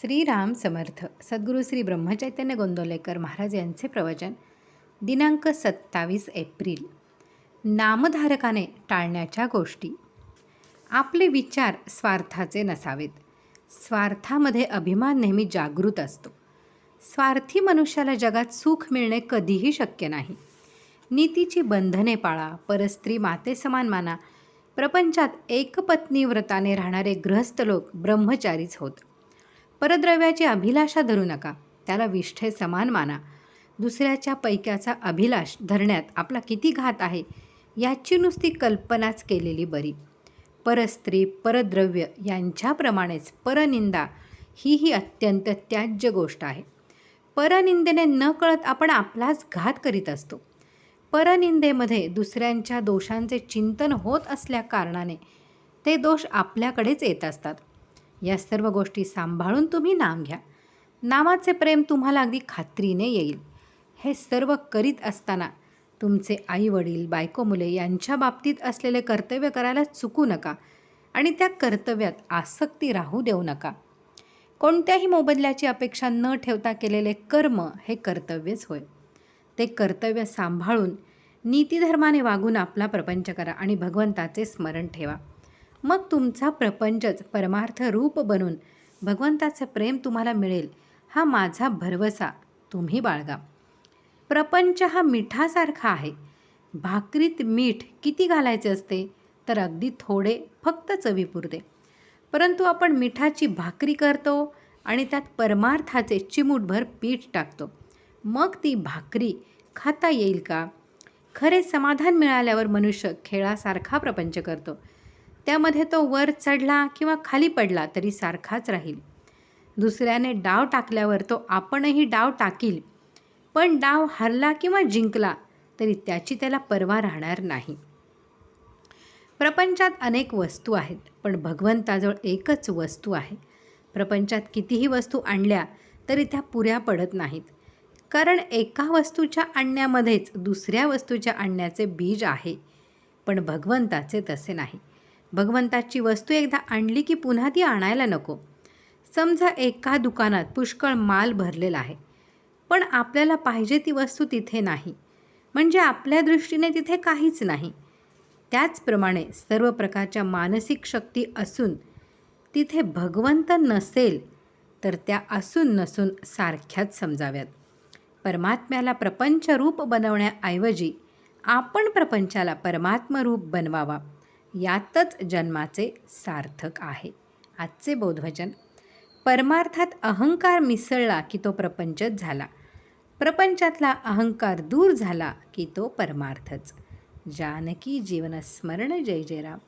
श्रीराम समर्थ सद्गुरू श्री ब्रह्मचैतन्य गोंदवलेकर महाराज यांचे प्रवचन दिनांक सत्तावीस एप्रिल. नामधारकाने टाळण्याच्या गोष्टी. आपले विचार स्वार्थाचे नसावेत. स्वार्थामध्ये अभिमान नेहमी जागृत असतो. स्वार्थी मनुष्याला जगात सुख मिळणे कधीही शक्य नाही. नीतीची बंधने पाळा परस्त्री माते समान माना. प्रपंचात एकपत्नी व्रताने राहणारे गृहस्थ लोक ब्रह्मचारीच होत. परद्रव्याची अभिलाषा धरू नका. त्याला विष्ठे समान माना. दुसऱ्याच्या पैक्याचा अभिलाष धरण्यात आपला किती घात आहे? याची नुसती कल्पनाच केलेली बरी. परस्त्री परद्रव्य यांच्याप्रमाणेच परनिंदा ही ही अत्यंत त्याज्य गोष्ट आहे. परनिंदेने न कळत आपण आपलाच घात करीत असतो. परनिंदेमध्ये दुसऱ्यांच्या दोषांचे चिंतन होत असल्या कारणाने ते दोष आपल्याकडेच येत असतात. या सर्व गोष्टी सांभाळून तुम्ही नाम घ्या. नामाचे प्रेम तुम्हाला अगदी खात्रीने येईल. हे सर्व करीत असताना तुमचे आई वडील बायको मुले यांच्या बाबतीत असलेले कर्तव्य करायला चुकू नका आणि त्या कर्तव्यात आसक्ती राहू देऊ नका. कोणत्याही मोबदल्याची अपेक्षा न ठेवता केलेले कर्म हे कर्तव्यच होय. ते कर्तव्य सांभाळून नीतिधर्माने वागून आपला प्रपंच करा आणि भगवंताचे स्मरण ठेवा. मग तुमचा प्रपंचच परमार्थ रूप बनून भगवंताचं प्रेम तुम्हाला मिळेल. हा माझा भरवसा. तुम्ही बाळगा. प्रपंच हा मिठासारखा आहे. भाकरीत मीठ किती घालायचे असते? तर अगदी थोडे फक्त चवीपुरते परंतु आपण मिठाची भाकरी करतो आणि त्यात परमार्थाचे चिमूटभर पीठ टाकतो. मग ती भाकरी खाता येईल का? खरे समाधान मिळाल्यावर मनुष्य खेळासारखा प्रपंच करतो. त्यामध्ये तो वर चढला किंवा खाली पडला तरी सारखाच राहील. दुसऱ्याने डाव टाकल्यावर तो आपणही डाव टाकील. पण डाव हरला किंवा जिंकला तरी त्याची त्याला पर्वा राहणार नाही. प्रपंचात अनेक वस्तू आहेत पण भगवंताजवळ एकच वस्तू आहे. प्रपंचात कितीही वस्तू आणल्या तरी त्या पुऱ्या पडत नाहीत. कारण एका वस्तूच्या आणण्यामध्येच दुसऱ्या वस्तूच्या आणण्याचे बीज आहे. पण भगवंताचे तसे नाही. भगवंताची वस्तू एकदा आणली की पुन्हा ती आणायला नको. समजा एका दुकानात पुष्कळ माल भरलेला आहे. पण आपल्याला पाहिजे ती वस्तू तिथे नाही. म्हणजे आपल्या दृष्टीने तिथे काहीच नाही. त्याचप्रमाणे सर्व प्रकारच्या मानसिक शक्ती असून तिथे भगवंत नसेल तर त्या असून नसून सारख्याच समजाव्यात. परमात्म्याला प्रपंचरूप बनवण्याऐवजी आपण प्रपंचाला परमात्मरूप बनवावा. यातच जन्माचे सार्थक आहे. आजचे बोधवचन परमार्थात अहंकार मिसळला की तो प्रपंचच झाला. प्रपंचातला अहंकार दूर झाला की तो परमार्थच. जानकी जीवनस्मरण जय जय राम